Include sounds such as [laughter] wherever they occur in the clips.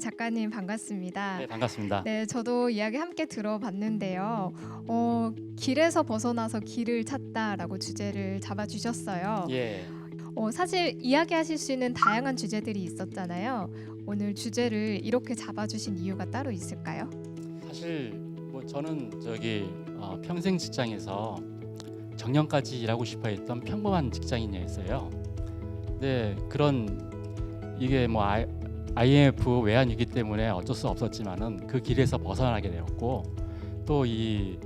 작가님 반갑습니다. 네, 반갑습니다. 네, 저도 이야기 함께 들어봤는데요. 어, 길에서 벗어나서 길을 찾다라고 주제를 잡아주셨어요. 예. 어, 사실 이야기하실 수 있는 다양한 주제들이 있었잖아요. 오늘 주제를 이렇게 잡아주신 이유가 따로 있을까요? 사실 뭐 저는 저기 어, 평생 직장에서 정년까지 일하고 싶어 했던 평범한 직장인이었어요. 네, 그런 이게 뭐 I, IMF 외환위기 때문에 어쩔 수 없었지만은 그 길에서 벗어나게 되었고 또이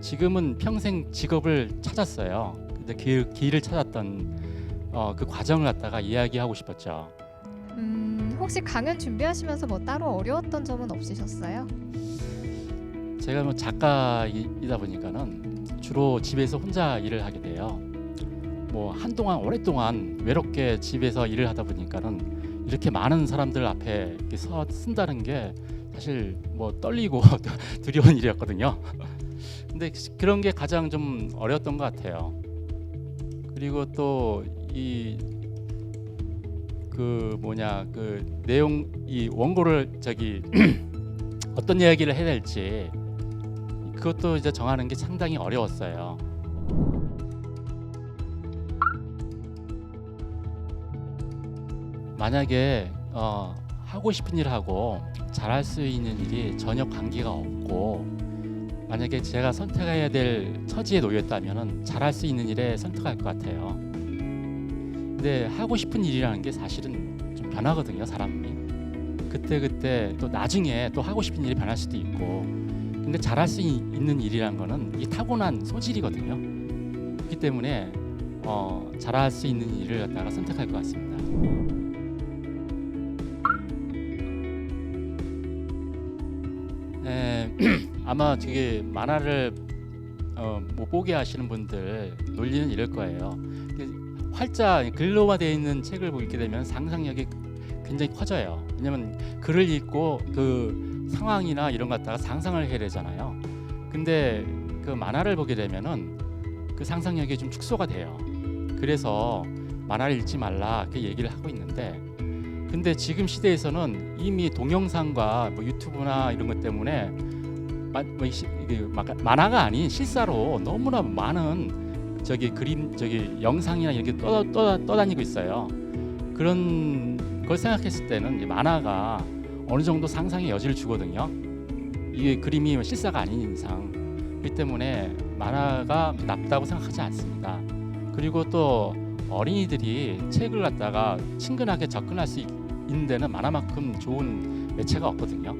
지금은 평생 직업을 찾았어요. 근데 그 길을 찾았던 어, 그 과정을 갖다가 이야기하고 싶었죠. 음, 혹시 강연 준비하시면서 뭐 따로 어려웠던 점은 없으셨어요? 제가 뭐 작가이다 보니까는 주로 집에서 혼자 일을 하게 돼요. 뭐 한동안 오랫동안 외롭게 집에서 일을 하다 보니까는 이렇게 많은 사람들 앞에 서 쓴다는 게 사실 뭐 떨리고 [laughs] 두려운 일이었거든요. 근데 그런 게 가장 좀 어려웠던 것 같아요. 그리고 또 이 그 뭐냐 그 내용 이 원고를 저기 [clears throat] 어떤 이야기를 해야 될지 그것도 이제 정하는 게 상당히 어려웠어요. 만약에 어, 하고 싶은 일을 하고 잘할 수 있는 일이 전혀 관계가 없고 만약에 제가 선택해야 될 처지에 놓였다면은 잘할 수 있는 일에 선택할 것 같아요. 근데 하고 싶은 일이라는 게 사실은 좀 변하거든요, 사람이. 그때 그때 또 나중에 또 하고 싶은 일이 변할 수도 있고 근데 잘할 수 있- 있는 일이란 거는 이 타고난 소질이거든요. 그렇기 때문에 어, 잘할 수 있는 일을 갖다가 선택할 것 같습니다. [clears throat] 아마 되게 만화를 어, 못 보게 하시는 분들 논리는 이럴 거예요. 활자 글로화되어 있는 책을 보게 되면 상상력이 굉장히 커져요. 왜냐면 글을 읽고 그 상황이나 이런 것 갖다가 상상을 해야 되잖아요. 근데 그 만화를 보게 되면은 그 상상력이 좀 축소가 돼요. 그래서 만화를 읽지 말라 그 얘기를 하고 있는데 근데 지금 시대에서는 이미 동영상과 뭐 유튜브나 이런 것 때문에 마, 뭐 만화가 아닌 실사로 너무나 많은 저기 그림 저기 영상이나 이렇게 떠, 떠, 떠다니고 있어요. 그런 걸 생각했을 때는 이 만화가 어느 정도 상상의 여지를 주거든요. 이게 그림이 실사가 아닌 이상 그렇기 때문에 만화가 나쁘다고 생각하지 않습니다. 그리고 또 어린이들이 책을 갖다가 친근하게 접근할 수 있- 있는 데는 만화만큼 좋은 매체가 없거든요.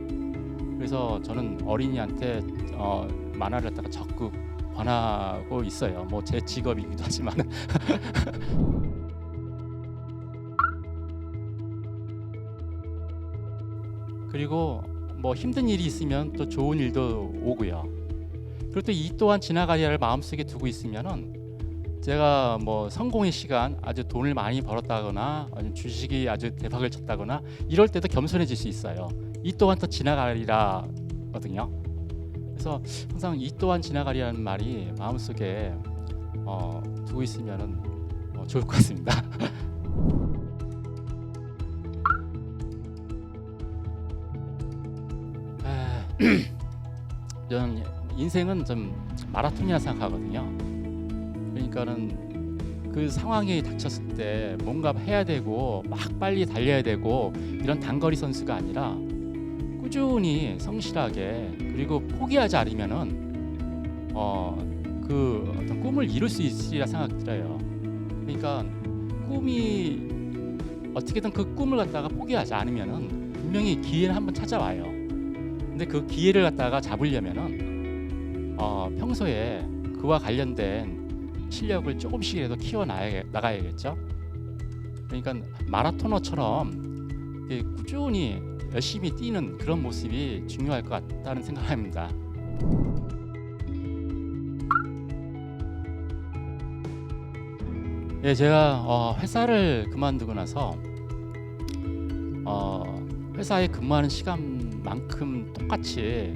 그래서 저는 어린이한테 어, 만화를 갖다가 적극 권하고 있어요. 뭐 제 직업이기도 하지만 [laughs] 그리고 뭐 힘든 일이 있으면 또 좋은 일도 오고요. 그리고 또 이 또한 지나가리를 마음속에 두고 있으면은 제가 뭐 성공의 시간 아주 돈을 많이 벌었다거나 주식이 아주 대박을 쳤다거나 이럴 때도 겸손해질 수 있어요. 이 또한 또 지나가리라거든요. 그래서 항상 이 또한 지나가리라는 말이 마음속에 어, 두고 있으면은 어, 좋을 것 같습니다. [laughs] 아, [clears throat] 저는 인생은 좀 마라톤이라 생각하거든요. 그러니까는 그 상황이 닥쳤을 때 뭔가 해야 되고 막 빨리 달려야 되고 이런 단거리 선수가 아니라 꾸준히 성실하게 그리고 포기하지 않으면은 어그 어떤 꿈을 이룰 수 있으리라 생각 들어요. 그러니까 꿈이 어떻게든 그 꿈을 갖다가 포기하지 않으면은 분명히 기회는 한번 찾아와요. 근데 그 기회를 갖다가 잡으려면은 어, 평소에 그와 관련된 실력을 조금씩이라도 키워 나가야겠죠. 그러니까 마라토너처럼 꾸준히 열심히 뛰는 그런 모습이 중요할 것 같다는 생각합니다. 예, 제가 어, 회사를 그만두고 나서 어, 회사에 근무하는 시간만큼 똑같이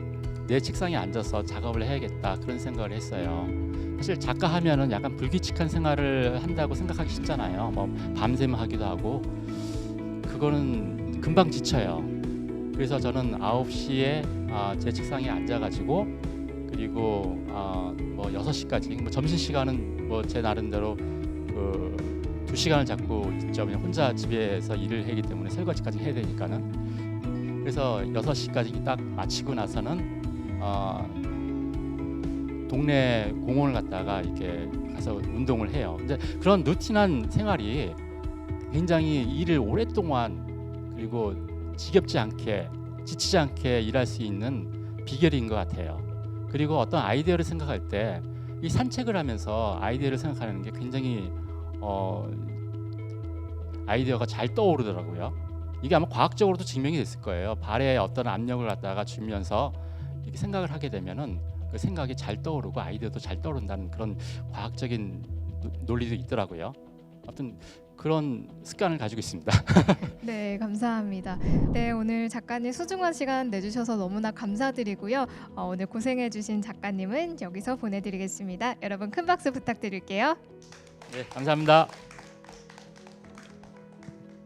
내 책상에 앉아서 작업을 해야겠다 그런 생각을 했어요. 사실 작가 하면은 약간 불규칙한 생활을 한다고 생각하기 쉽잖아요. 뭐 밤샘 하기도 하고 그거는 금방 지쳐요. 그래서 저는 9시에 아, 제 책상에 앉아가지고 그리고 아, 뭐 6시까지 뭐 점심 시간은 뭐 제 나름대로 그 2시간을 잡고 있죠. 그냥 혼자 집에서 일을 하기 때문에 설거지까지 해야 되니까는 그래서 6시까지 딱 마치고 나서는 어, 동네 공원을 갔다가 이렇게 가서 운동을 해요. 근데 그런 루틴한 생활이 굉장히 일을 오랫동안 그리고 지겹지 않게 지치지 않게 일할 수 있는 비결인 것 같아요. 그리고 어떤 아이디어를 생각할 때 이 산책을 하면서 아이디어를 생각하는 게 굉장히 어, 아이디어가 잘 떠오르더라고요. 이게 아마 과학적으로도 증명이 됐을 거예요. 발에 어떤 압력을 갖다가 주면서 이렇게 생각을 하게 되면은 그 생각이 잘 떠오르고 아이디어도 잘 떠오른다는 그런 과학적인 노- 논리도 있더라고요. 아무튼 그런 습관을 가지고 있습니다. [laughs] 네, 감사합니다. 네, 오늘 작가님 소중한 시간 내주셔서 너무나 감사드리고요. 어, 오늘 고생해주신 작가님은 여기서 보내드리겠습니다. 여러분 큰 박수 부탁드릴게요. 네, 감사합니다.